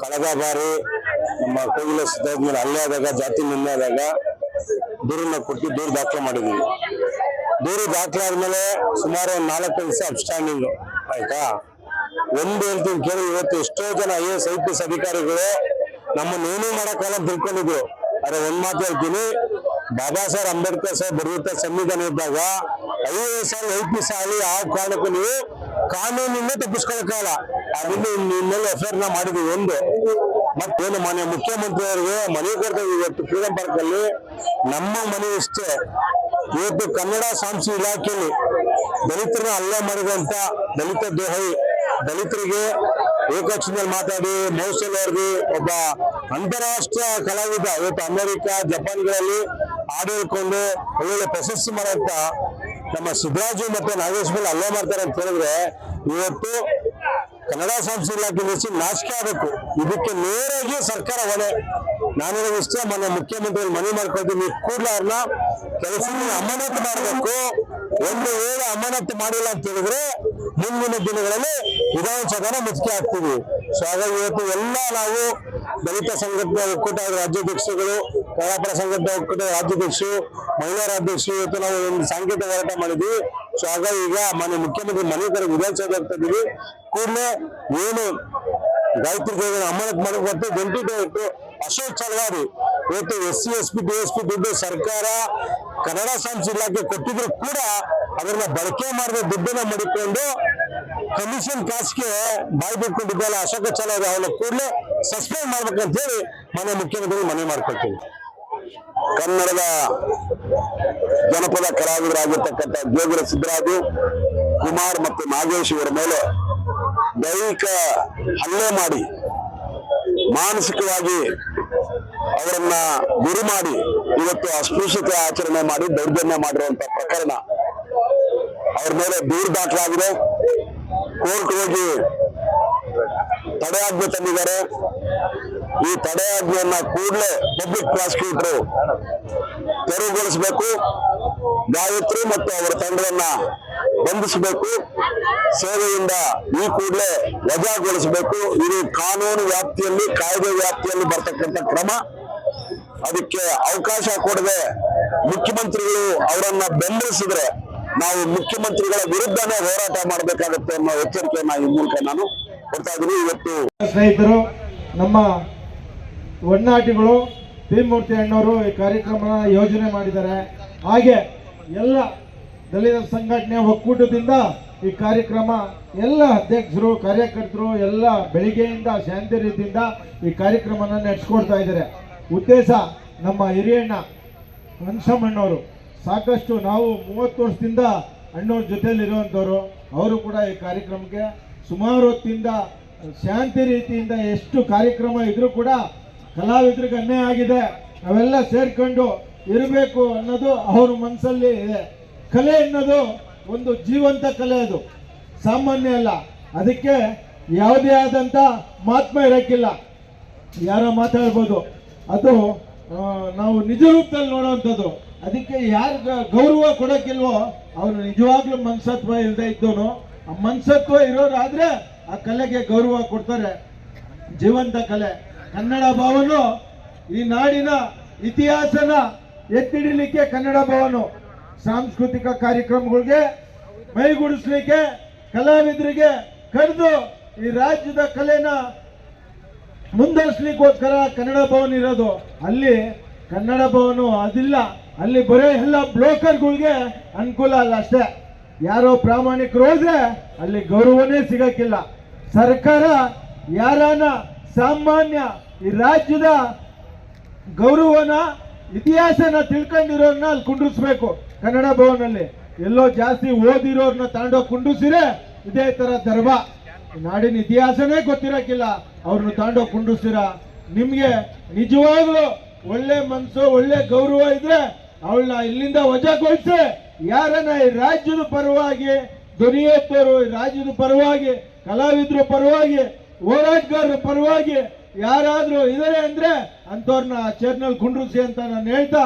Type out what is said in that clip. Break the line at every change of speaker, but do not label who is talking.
ಕಳೆದ ಬಾರಿ ನಮ್ಮ ಕೋಗಿಲ ಸುತ್ತಾದ್ಮೇಲೆ ಮೇಲೆ ಹಲ್ಲೆ ಆದಾಗ, ಜಾತಿ ನಿನ್ನೆ ಆದಾಗ ದೂರನ್ನ ಕೊಟ್ಟು ದೂರು ದಾಖಲೆ ಮಾಡಿದೀವಿ. ದೂರು ದಾಖಲೆ ಆದ್ಮೇಲೆ ಸುಮಾರು ಒಂದು ನಾಲ್ಕು ದಿವಸ ಅಬ್ಸ್ಟ್ಯಾಂಡಿಂಗ್ ಆಯ್ತಾ? ಒಂದು ಹೇಳ್ತೀನಿ ಕೇಳಿ, ಇವತ್ತು ಎಷ್ಟೋ ಜನ I S I P S ಅಧಿಕಾರಿಗಳು ನಮ್ಮನ್ನ ಏನೂ ಮಾಡಕ್ಕಾಗಲ್ಲ ಅಂತ ತಿಳ್ಕೊಂಡಿದ್ರು. ಆದ್ರೆ ಒಂದ್ ಮಾತು ಹೇಳ್ತೀನಿ. ಬಾಬಾ ಸಾಹೇಬ್ ಅಂಬೇಡ್ಕರ್ ಸಾಹೇಬ್ ಬರೆಯುತ್ತ ಸಂವಿಧಾನ ಇದ್ದಾಗ ಐ ಎಸ್ ಆಗಲಿ ಐ ಪಿ ಎಸ್ ಆಗಲಿ ಯಾವ ಕಾರಣಕ್ಕೂ ನೀವು ಕಾನೂನಿಂದ ತಪ್ಪಿಸ್ಕೊಳಕ್ಕಾಗಲ್ಲ ನಿನ್ನೆಲ್ಲ ಎಫ್ನ ಮಾಡಿದ್ವಿ ಒಂದು ಮತ್ತೇನು ಮನೆ ಮುಖ್ಯಮಂತ್ರಿ ಅವರಿಗೆ ಮನೆ ಇವತ್ತು ಫ್ರೀಡಂ ಪಾರ್ಕ್ ಅಲ್ಲಿ ನಮ್ಮ ಮನೆ ಇಷ್ಟೇ. ಇವತ್ತು ಕನ್ನಡ ಸಾಂಸ್ಕೃತಿಕ ಇಲಾಖೆಯಲ್ಲಿ ದಲಿತರನ್ನ ಅಲ್ಲ ಮಾಡಿದಂತ ದಲಿತ ದೇಹಿ, ದಲಿತರಿಗೆ ಏಕವಚನದಲ್ಲಿ ಮಾತಾಡಿ ಮೌಸಲ್ ಅವ್ರಿಗೆ ಒಬ್ಬ ಅಂತಾರಾಷ್ಟ್ರೀಯ ಕಲಾವಿದ, ಇವತ್ತು ಅಮೆರಿಕ, ಜಪಾನ್ಗಳಲ್ಲಿ ಹಾಡು ಹೇಳ್ಕೊಂಡು ಒಳ್ಳೊಳ್ಳೆ ಪ್ರಶಸ್ತಿ ಮಾಡಂತ ನಮ್ಮ ಸಿದ್ದರಾಜು ಮತ್ತೆ ನಾಗೇಶ್ ಮೇಲೆ ಹಲ್ಲೆ ಮಾಡ್ತಾರೆ ಅಂತ ಹೇಳಿದ್ರೆ, ಇವತ್ತು ಕನ್ನಡ ಸಂಸ್ಕೃತಿ ಇಲಾಖೆ ನಿಲ್ಲಿಸಿ ನಾಶಕ ಆಗಬೇಕು. ಇದಕ್ಕೆ ನೇರಾಗಿ ಸರ್ಕಾರ ಹೊಣೆ. ನಾನು ಇಷ್ಟ ಮನೆ ಮೊನ್ನೆ ಮುಖ್ಯಮಂತ್ರಿ ಮನವಿ ಮಾಡ್ಕೊಳ್ತೀನಿ. ಕೂಡಲೇ ಅವ್ರನ್ನ ಕೆಲಸ ಅಮಾನತು ಮಾಡಬೇಕು. ಒಂದು ವೇಳೆ ಅಮಾನತು ಮಾಡಿಲ್ಲ ಅಂತ ಹೇಳಿದ್ರೆ ಮುಂದಿನ ದಿನಗಳಲ್ಲಿ ವಿಧಾನಸಭೆನ ಮುಚ್ಚಿಗೆ ಹಾಕ್ತೀವಿ. ಸೊ ಹಾಗಾಗಿ ಇವತ್ತು ಎಲ್ಲ ನಾವು ದಲಿತ ಸಂಘಟನೆ ಒಕ್ಕೂಟ, ರಾಜ್ಯಾಧ್ಯಕ್ಷರುಗಳು ಕಲಾಪರ ಸಂಘಟನೆ ಒಕ್ಕೂಟ ರಾಜ್ಯಾಧ್ಯಕ್ಷರು, ಮಹಿಳಾ ಅಧ್ಯಕ್ಷರು ಇವತ್ತು ನಾವು ಒಂದು ಸಾಂಕೇತಿಕ ಹೋರಾಟ ಮಾಡಿದ್ವಿ. ಸೊ ಹಾಗಾಗಿ ಈಗ ಮಾನ್ಯ ಮುಖ್ಯಮಂತ್ರಿ ಮನೆ ತರ ವಿಧಾನಸಭೆ ಹೋಗ್ತಾ ಇದೀವಿ ಕೂಡಲೇ ಏನು ದೇವಿನ ಅಮಾನತ್ ಮಾಡಬೇಕು ಜಂಟಿ ಇಟ್ಟು ಅಶೋಕ್ ಚಲವಾದಿ ಇವತ್ತು S C, S P, D S P ದುಡ್ಡು ಸರ್ಕಾರ ಕನ್ನಡ ಸಂಸ್ಕೃತಿ ಇಲಾಖೆ ಕೊಟ್ಟಿದ್ರು ಕೂಡ ಅದನ್ನ ಬಳಕೆ ಮಾಡಿದ ದುಡ್ಡನ್ನ ಮಡಿಕೊಂಡು ಕಮಿಷನ್ ಕಾಸ್ಗೆ ಬಾಯಿ ಬಿಟ್ಕೊಂಡಿದ್ದಲ್ಲ ಅಶೋಕ ಚಲವಾದಿ ಅವನ ಕೂಡಲೇ ಸಸ್ಪೆಂಡ್ ಮಾಡ್ಬೇಕಂತ ಹೇಳಿ ಮನೆ ಮುಖ್ಯಮಂತ್ರಿ ಮನವಿ ಮಾಡ್ಕೊಳ್ತೀನಿ. ಕನ್ನಡದ ಜನಪದ ಕಲಾವಿದರಾಗಿರ್ತಕ್ಕಂಥ ದೇವರ ಸಿದ್ದರಾಜು ಕುಮಾರ್ ಮತ್ತು ನಾಗೇಶ್ ಇವರ ಮೇಲೆ ದೈಹಿಕ ಹಲ್ಲೆ ಮಾಡಿ ಮಾನಸಿಕವಾಗಿ ಅವರನ್ನ ಗುರಿ ಮಾಡಿ ಇವತ್ತು ಅಸ್ಪೃಶ್ಯತೆ ಆಚರಣೆ ಮಾಡಿ ದೌರ್ಜನ್ಯ ಮಾಡಿರುವಂತ ಪ್ರಕರಣ ಅವ್ರ ಮೇಲೆ ದೂರು ದಾಖಲಾಗಿದೆ. ಕೋರ್ಟ್ ಹೋಗಿ ತಡೆಯಾಜ್ಞೆ ತಂದಿದ್ದಾರೆ ಈ ತಡೆಯಾಜ್ಞೆಯನ್ನ ಕೂಡಲೇ ಪಬ್ಲಿಕ್ ಪ್ರಾಸಿಕ್ಯೂಟರ್ ತೆರವುಗೊಳಿಸಬೇಕು, ಗಾಯತ್ರಿ ಮತ್ತು ಅವರ ತಂಡವನ್ನ ಬಂಧಿಸಬೇಕು, ಸೇವೆಯಿಂದ ಈ ಕೂಡಲೇ ವಜಾಗೊಳಿಸಬೇಕು. ಇದು ಕಾನೂನು ವ್ಯಾಪ್ತಿಯಲ್ಲಿ, ಕಾಯ್ದೆ ವ್ಯಾಪ್ತಿಯಲ್ಲಿ ಬರ್ತಕ್ಕಂಥ ಕ್ರಮ. ಅದಕ್ಕೆ ಅವಕಾಶ ಕೊಡದೆ ಮುಖ್ಯಮಂತ್ರಿಗಳು ಅವರನ್ನ ಬೆಂಬಲಿಸಿದ್ರೆ ನಾವು ಮುಖ್ಯಮಂತ್ರಿಗಳ ವಿರುದ್ಧನೇ ಹೋರಾಟ ಮಾಡಬೇಕಾಗುತ್ತೆ ಅನ್ನೋ ಎಚ್ಚರಿಕೆಯನ್ನ ಈ ಮೂಲಕ ನಾನು ಕೊಡ್ತಾ ಇದ್ದೀನಿ. ಇವತ್ತು
ಸ್ನೇಹಿತರು, ನಮ್ಮ ಒಡನಾಟಿಗಳು ಭೀಮೂರ್ತಿ ಅಣ್ಣವರು ಈ ಕಾರ್ಯಕ್ರಮನ ಯೋಜನೆ ಮಾಡಿದ್ದಾರೆ. ಹಾಗೆ ಎಲ್ಲ ದಲಿತ ಸಂಘಟನೆ ಒಕ್ಕೂಟದಿಂದ ಈ ಕಾರ್ಯಕ್ರಮ ಎಲ್ಲ ಅಧ್ಯಕ್ಷರು, ಕಾರ್ಯಕರ್ತರು ಎಲ್ಲ ಬೆಳಿಗ್ಗೆಯಿಂದ ಶಾಂತಿ ರೀತಿಯಿಂದ ಈ ಕಾರ್ಯಕ್ರಮನ ನಡೆಸ್ಕೊಡ್ತಾ ಇದ್ದಾರೆ. ಉದ್ದೇಶ ನಮ್ಮ ಹಿರಿಯಣ್ಣ ಹಂಸಮ್ಮಣ್ಣವರು. ಸಾಕಷ್ಟು ನಾವು ಮೂವತ್ತು ವರ್ಷದಿಂದ ಅಣ್ಣವ್ರ ಜೊತೆಲಿ ಇರುವಂಥವ್ರು ಅವರು ಕೂಡ ಈ ಕಾರ್ಯಕ್ರಮಕ್ಕೆ ಸುಮಾರು ಹೊತ್ತಿಂದ, ಶಾಂತಿ ರೀತಿಯಿಂದ ಎಷ್ಟು ಕಾರ್ಯಕ್ರಮ ಇದ್ರೂ ಕೂಡ ಕಲಾವಿದರಿಗೆ ಅನ್ಯಾಯ ಆಗಿದೆ. ನಾವೆಲ್ಲ ಸೇರ್ಕೊಂಡು ಇರಬೇಕು ಅನ್ನೋದು ಅವ್ರ ಮನಸ್ಸಲ್ಲಿ ಇದೆ. ಕಲೆ ಅನ್ನೋದು ಒಂದು ಜೀವಂತ ಕಲೆ ಅದು. ಸಾಮಾನ್ಯ ಅಲ್ಲ. ಅದಕ್ಕೆ ಯಾವುದೇ ಆದಂಥ ಮಹಾತ್ಮ ಇರೋಕ್ಕಿಲ್ಲ. ಯಾರೋ ಮಾತಾಡ್ಬೋದು. ಅದು ನಾವು ನಿಜ ರೂಪದಲ್ಲಿ ನೋಡೋವಂಥದ್ದು ಅದಕ್ಕೆ ಯಾರು ಗೌರವ ಕೊಡೋಕ್ಕಿಲ್ವೋ ಅವನು ನಿಜವಾಗ್ಲೂ ಮನಸತ್ವ ಇಲ್ಲದೆ ಇದ್ದವನು ಆ ಮನಸತ್ವ ಇರೋರಾದ್ರೆ ಆ ಕಲೆಗೆ ಗೌರವ ಕೊಡ್ತಾರೆ. ಜೀವಂತ ಕಲೆ. ಕನ್ನಡ ಭವನು ಈ ನಾಡಿನ ಇತಿಹಾಸನ ಎತ್ತಿಡಿಲಿಕ್ಕೆ ಕನ್ನಡ ಭವನು. ಸಾಂಸ್ಕೃತಿಕ ಕಾರ್ಯಕ್ರಮಗಳಿಗೆ ಮೈಗೂಡಿಸ್ಲಿಕ್ಕೆ ಕಲಾವಿದರಿಗೆ ಕರೆದು ಈ ರಾಜ್ಯದ ಕಲೆನ ಮುಂದರ್ಸ್ಲಿಕ್ಕೋಸ್ಕರ ಕನ್ನಡ ಭವನ ಇರೋದು. ಅಲ್ಲಿ ಕನ್ನಡ ಭವನ ಅದಿಲ್ಲ. ಅಲ್ಲಿ ಬರೋ ಎಲ್ಲ ಬ್ರೋಕರ್ಗಳಿಗೆ ಅನುಕೂಲ ಅಲ್ಲ ಅಷ್ಟೇ. ಯಾರೋ ಪ್ರಾಮಾಣಿಕರು ಹೋದ್ರೆ ಅಲ್ಲಿ ಗೌರವನೇ ಸಿಗಕ್ಕಿಲ್ಲ. ಸರ್ಕಾರ ಯಾರನ ಸಾಮಾನ್ಯ ಈ ರಾಜ್ಯದ ಗೌರವನ, ಇತಿಹಾಸನ ತಿಳ್ಕೊಂಡಿರೋರ್ನ ಅಲ್ಲಿ ಕುಂಡ್ರಿಸ್ಬೇಕು ಕನ್ನಡ ಭವನಲ್ಲಿ. ಎಲ್ಲೋ ಜಾಸ್ತಿ ಓದಿರೋರ್ನ ತಗೊಂಡೋಗಿ ಕುಂಡ್ರಿಸಿರೆ ಇದೇ ತರ ಧರ್ಮ. ನಾಡಿನ ಇತಿಹಾಸನೇ ಗೊತ್ತಿರಕ್ಕಿಲ್ಲ ಅವ್ರನ್ನ ತಗೊಂಡೋಗಿ ಕುಂಡ್ರಿಸ್ತೀರ. ನಿಮ್ಗೆ ನಿಜವಾಗ್ಲೂ ಒಳ್ಳೆ ಮನ್ಸು, ಒಳ್ಳೆ ಗೌರವ ಇದ್ರೆ ಅವಳನ್ನ ಇಲ್ಲಿಂದ ವಜಾಗೊಳಿಸಿ ಯಾರನ್ನ ಈ ರಾಜ್ಯದ ಪರವಾಗಿ ಈ ರಾಜ್ಯದ ಪರವಾಗಿ, ಕಲಾವಿದ್ರ ಪರವಾಗಿ ಹೋರಾಟಗಾರರ ಪರವಾಗಿ ಯಾರಾದ್ರೂ ಇದಾರೆ ಅಂದ್ರೆ ಅಂತವ್ರನ್ನ ಚೇರ್ನಲ್ಲಿ ಕುಂಡ್ರಿಸಿ ಅಂತ ನಾನು ಹೇಳ್ತಾ